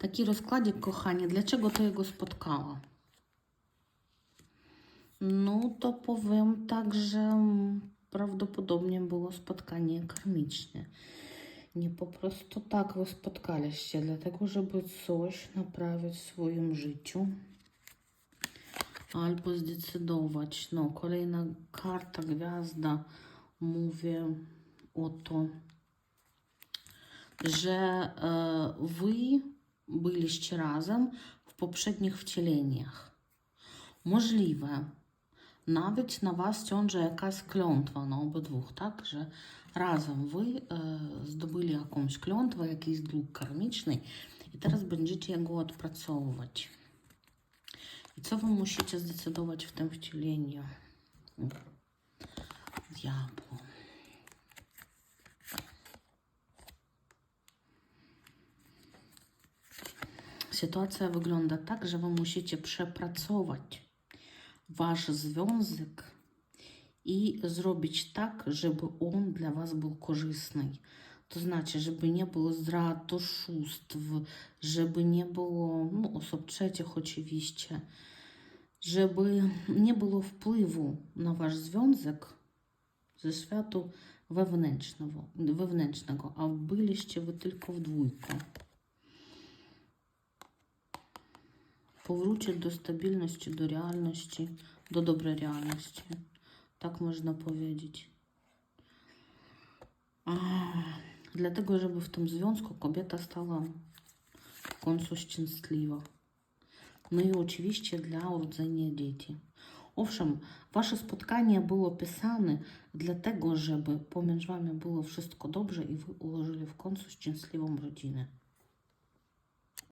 Taki rozkładzik, kochanie, dlaczego to jego spotkała? No to powiem tak, że prawdopodobnie było spotkanie karmiczne. Nie po prostu tak wy spotkaliście, dlatego żeby coś naprawić w swoim życiu albo zdecydować. No, kolejna karta, gwiazda mówi o to, że e, wy byliście razem w poprzednich wcieleniach. Możliwe, nawet na was ciąży jakaś klątwa na obydwóch, tak? Że razem wy e, zdobyli jakąś klątwę, jakiś dług karmiczny i teraz będziecie go odpracowywać. I co wy musicie zdecydować w tym wcieleniu? Diabło. Sytuacja wygląda tak, że wy musicie przepracować wasz związek i zrobić tak, żeby on dla was był korzystny. To znaczy, żeby nie było zdrad, oszustw, żeby nie było no, osób trzecich oczywiście, żeby nie było wpływu na wasz związek ze światu wewnętrznego, wewnętrznego a byliście wy tylko w dwójkę. Powrócić do stabilności, do realności, do dobrej realności. Tak można powiedzieć. A, dlatego, żeby w tym związku kobieta stała w końcu szczęśliwa. No i oczywiście dla urodzenia dzieci. Owszem, wasze spotkanie było pisane dlatego, żeby pomiędzy wami było wszystko dobrze i wy ułożyli w końcu szczęśliwą rodzinę.